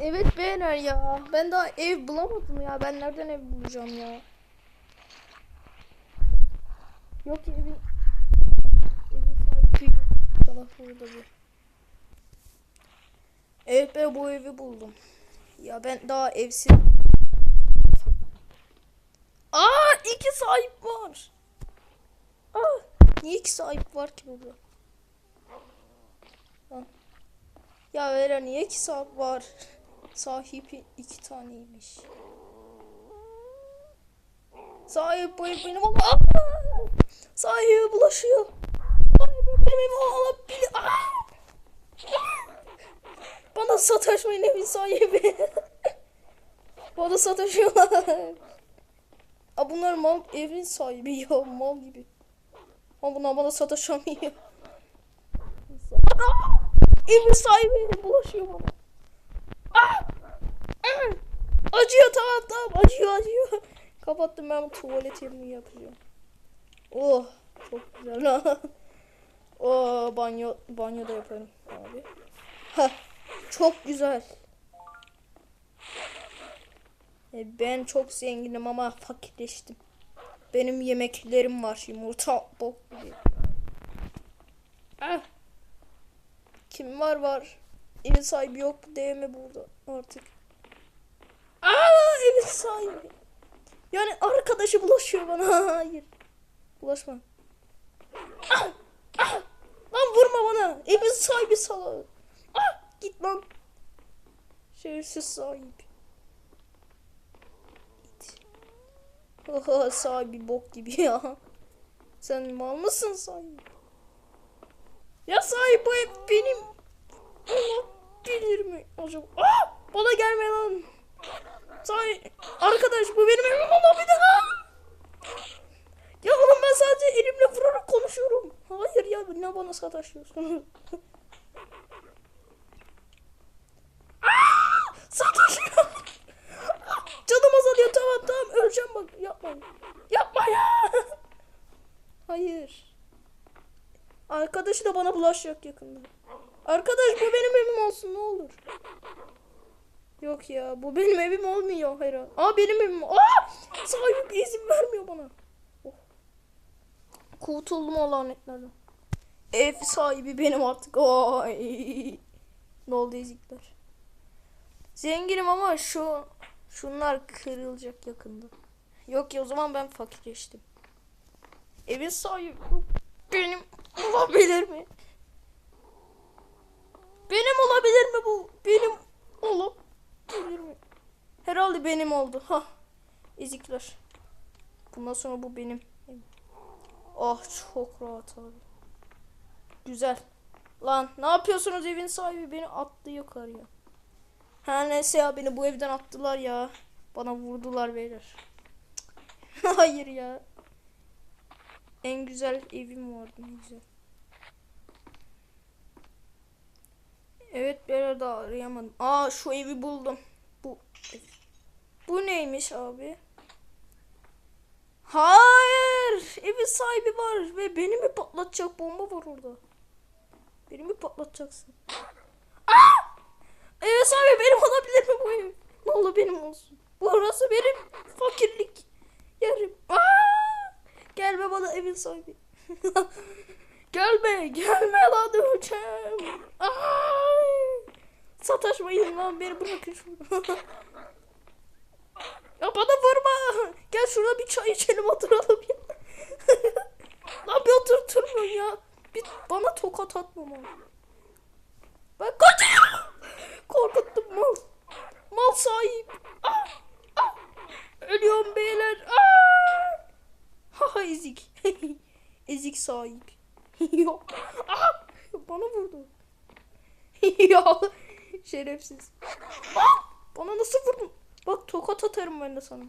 Evet beyler ya. Ben daha ev bulamadım ya. Ben nereden ev bulacağım ya? Yok evin evin sahibi. İnşallah burada bir. Evet ben bu evi buldum. Ya ben daha evsiz. Aa iki sahip var. Aa niye iki sahip var ki burada? Ha. Ya Vera niye iki sahip var? Sahibi iki taneymiş. Sahip benim ama Aa! sahibi bulaşıyor. Benim! Bana sataşmayın evin sahibi. Bana sataşıyorlar. Aa, bunlar mal evin sahibi ya mal gibi. Ama bunlar bana sataşamıyor. Evin sahibi bulaşıyor bana. Ah! Ah! Acıyor tamam tamam acıyor acıyor. Kapattım ben tuvalet yerini yapacağım. Oh çok güzel. Oh banyo banyo da yaparım abi. Ha çok güzel. E, ben çok zenginim ama fakirleştim. Benim yemeklerim var yumurta bok gibi. Ah. Kim var var. Evin sahibi yok değil mi burada artık? Evin sahibi. Yani arkadaşı bulaşıyor bana. Hayır. Bulaşma. Ah, ah. Lan vurma bana. Evin sahibi salağı. Ah, git lan. Şerefsiz sahibi. Git. Oha sahibi bok gibi ya. Sen mal mısın sahibi? Ya sahibi bu benim. Olabilir mi acaba? Ah! Bana gelme lan. Say arkadaş bu benim evim olabilir ha. Ya oğlum ben sadece elimle vurarak konuşuyorum. Hayır ya ne bana sataşıyorsun? Sataşıyor. Canım azalıyor tamam tamam öleceğim yapma. Yapma ya. Hayır. Arkadaşı da bana bulaşacak yakında. Arkadaş bu benim evim olsun ne olur. Yok ya bu benim evim olmuyor hayır. Aa benim evim. Aa sahibi izin vermiyor bana. Oh. Kurtuldum o lanetlerden. Ev sahibi benim artık. Ay. Ne oldu ezikler. Zenginim ama şu şunlar kırılacak yakında. Yok ya o zaman ben fakirleştim. Evin sahibi benim olabilir mi? Benim olabilir mi bu? Benim mi? Herhalde benim oldu. Ha. Ezikler. Bundan sonra bu benim. Oh çok rahat abi. Güzel. Lan ne yapıyorsunuz evin sahibi beni attı yukarıya. Her neyse ya beni bu evden attılar ya. Bana vurdular beyler. Hayır ya. En güzel evim vardı ne güzel. Evet bir arada arayamadım. Aa şu evi buldum. Bu. Bu neymiş abi? Hayır. Evin sahibi var ve beni mi patlatacak bomba var orada. Beni mi patlatacaksın? Aa! Evin sahibi benim olabilir mi bu ev? Ne olur benim olsun. Burası benim fakirlik yerim. Aa! Gelme bana evin sahibi. gelme, gelme lan öleceğim. Ay! Sataşmayın lan beni bırakın şurada. ya bana vurma. Gel şurada bir çay içelim oturalım ya. lan bir oturturma ya. Bir bana tokat atma mal. Ben kaçıyorum. Korkuttum mal. Mal sahip. Ah, ah. Ölüyorum beyler. Ah. Ha ezik. ezik sahip. Yok. Aha! Bana vurdu. ya şerefsiz. Aa! Bana nasıl vurdun? Bak tokat atarım ben de sana.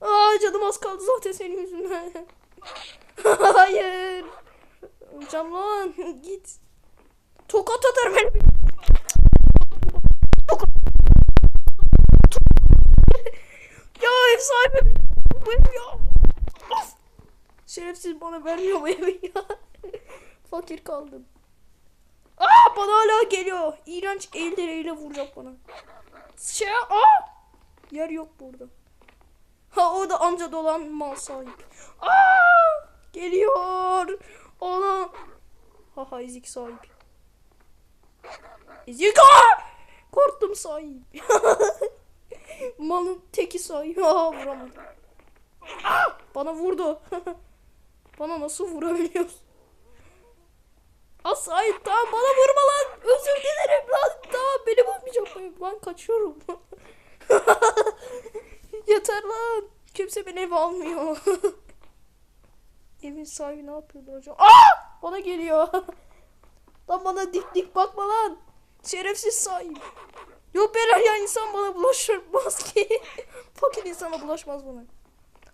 Aa canım az kaldı zaten senin yüzünden. Hayır. Öleceğim lan. Git. Tokat atarım ben. ya ev sahibi ya. Şerefsiz bana vermiyor bu evi ya. Fakir kaldım. Aa bana hala geliyor. İğrenç elleriyle vuracak bana. Şey aa! Yer yok burada. Ha orada amca dolan mal sahip. Aa! Geliyor. Ona. Ha ha ezik sahip. Ezik aa! Korktum sahip. Malın teki sahip. Aa vuramadım. Aa! Bana vurdu. bana nasıl vurabiliyorsun? As sahip tamam bana vurma lan. Özür dilerim lan. Tamam beni vurmayacak. Ben kaçıyorum. Yeter lan. Kimse beni eve almıyor. Evin sahibi ne yapıyordu acaba? Aa! Bana geliyor. lan bana dik dik bakma lan. Şerefsiz sahip. Yok Berer ya insan bana bulaşmaz ki. Fakir insana bulaşmaz bana.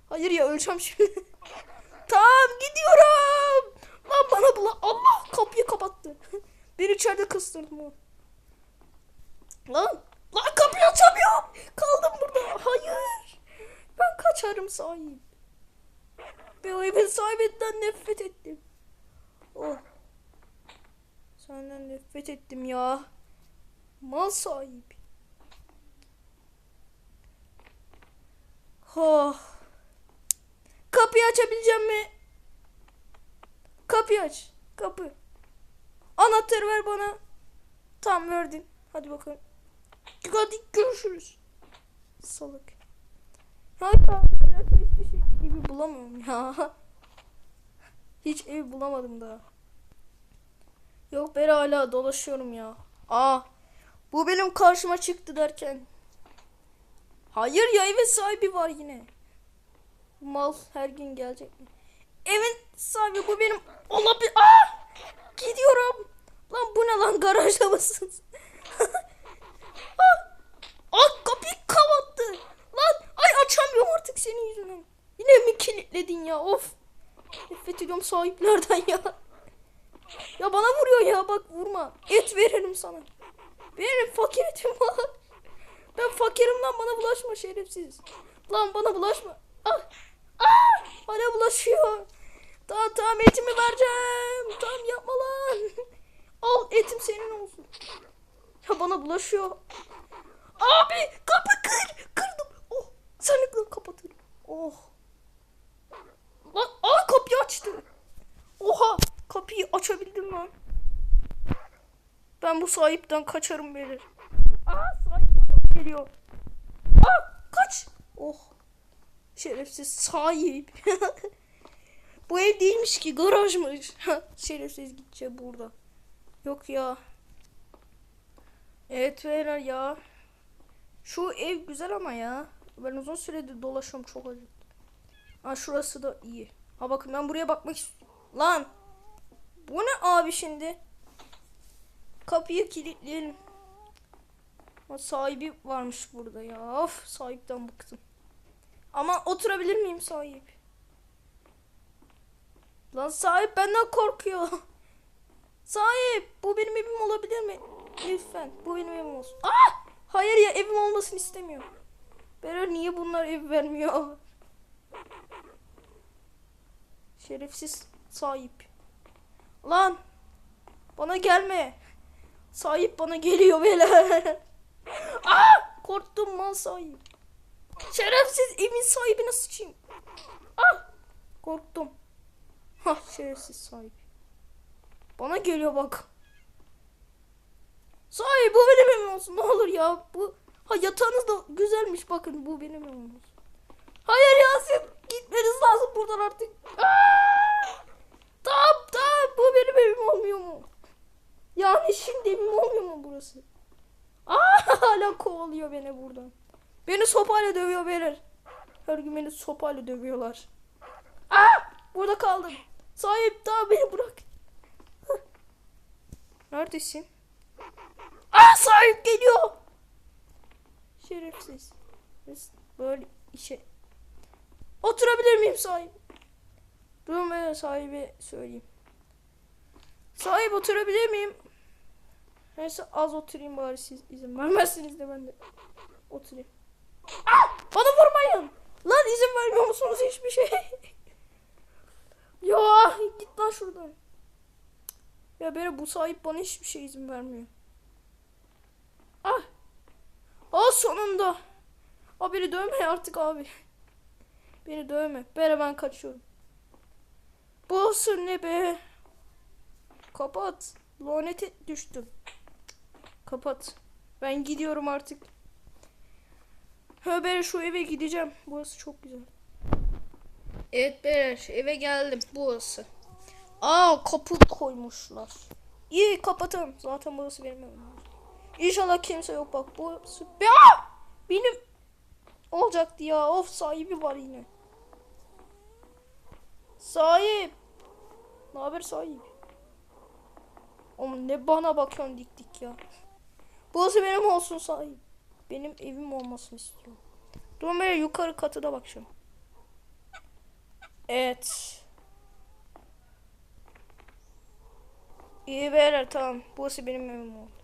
Hayır ya öleceğim şimdi. tamam gidiyorum. Bana bula... Allah kapıyı kapattı. Beni içeride kıstırdım o. Lan. Lan kapıyı açamıyorum. Kaldım burada. Hayır. Ben kaçarım sahip. Ben o evin sahibinden nefret ettim. Oh. Senden nefret ettim ya. Mal sahibi. Oh. Kapıyı açabileceğim mi? Kapıyı aç. Kapı. Anahtarı ver bana. Tamam verdin. Hadi bakalım. Hadi görüşürüz. Salak. Hayır arkadaşlar hiçbir şey evi bulamıyorum ya. Hiç ev bulamadım daha. Yok ben hala dolaşıyorum ya. Aa. Bu benim karşıma çıktı derken. Hayır ya evin sahibi var yine. Mal her gün gelecek mi? Evin sahibi bu benim olabilir. Aa! Gidiyorum. Lan bu ne lan garajda mısınız? ah! ah kapıyı kapattı. Lan ay açamıyorum artık senin yüzünden. Yine mi kilitledin ya of. Nefret ediyorum sahiplerden ya. Ya bana vuruyor ya bak vurma. Et veririm sana. Benim fakir etim var. Ben fakirim lan bana bulaşma şerefsiz. Lan bana bulaşma. Ah. Ah. Bana bulaşıyor. Tamam tamam etimi vereceğim. Tamam yapma lan. Al etim senin olsun. Ya bana bulaşıyor. Abi kapı kır. Kırdım. Oh. Sanıkla kapatırım. Oh. Lan aa kapıyı açtı. Oha kapıyı açabildim lan. Ben bu sahipten kaçarım beni. Aa sahip geliyor. Aa kaç. Oh. Şerefsiz sahip. bu ev değilmiş ki garajmış. Şerefsiz gideceğim burada. Yok ya. Evet Vera ya. Şu ev güzel ama ya. Ben uzun süredir dolaşıyorum çok acıktım. Ha şurası da iyi. Ha bakın ben buraya bakmak istiyorum. Lan. Bu ne abi şimdi? Kapıyı kilitleyelim. Ha, sahibi varmış burada ya. Of sahipten bıktım. Ama oturabilir miyim sahip? Lan sahip benden korkuyor. Sahip bu benim evim olabilir mi? Lütfen bu benim evim olsun. Ah! Hayır ya evim olmasını istemiyor. Berer niye bunlar ev vermiyor? Şerefsiz sahip. Lan bana gelme. Sahip bana geliyor beyler. ah! Korktum mal sahip. Şerefsiz evin sahibine sıçayım. Ah! Korktum. Hah şerefsiz sahip. Bana geliyor bak. Sahip bu benim evim olsun ne olur ya. Bu ha yatağınız da güzelmiş bakın bu benim evim olsun. Hayır Yasin gitmeniz lazım buradan artık. Aa! Tamam bu benim evim olmuyor mu? Yani şimdi evim olmuyor mu burası? Aa, hala kovalıyor beni buradan. Beni sopayla dövüyor beyler. Her gün beni sopayla dövüyorlar. Aa, burada kaldım. Sahip daha beni bırak. Neredesin? Aa sahip geliyor. Şerefsiz. Biz Böyle işe. Oturabilir miyim sahip? Durun ben sahibi söyleyeyim. Sahip oturabilir miyim? Neyse az oturayım bari siz izin vermezsiniz de ben de oturayım. Ah! Bana vurmayın. Lan izin vermiyor musunuz hiçbir şey? ya git lan şuradan. Ya böyle bu sahip bana hiçbir şey izin vermiyor. Ah. Aa sonunda. Abi beni dövme artık abi. Beni dövme. Bere ben kaçıyorum. Bu ne be? Kapat. Lanete düştüm. Kapat. Ben gidiyorum artık. Ha ben şu eve gideceğim. Burası çok güzel. Evet beyler eve geldim. Burası. Aa kapı koymuşlar. İyi kapatın. Zaten burası benim evim. İnşallah kimse yok bak burası. Ya! Benim olacaktı ya. Of sahibi var yine. Sahip. Ne haber sahip? Oğlum ne bana bakıyorsun dik dik ya. Burası benim olsun sahip. Benim evim olmasını istiyorum. Dur böyle yukarı katıda bakacağım. Evet. İyi beyler tamam. Burası benim evim oldu.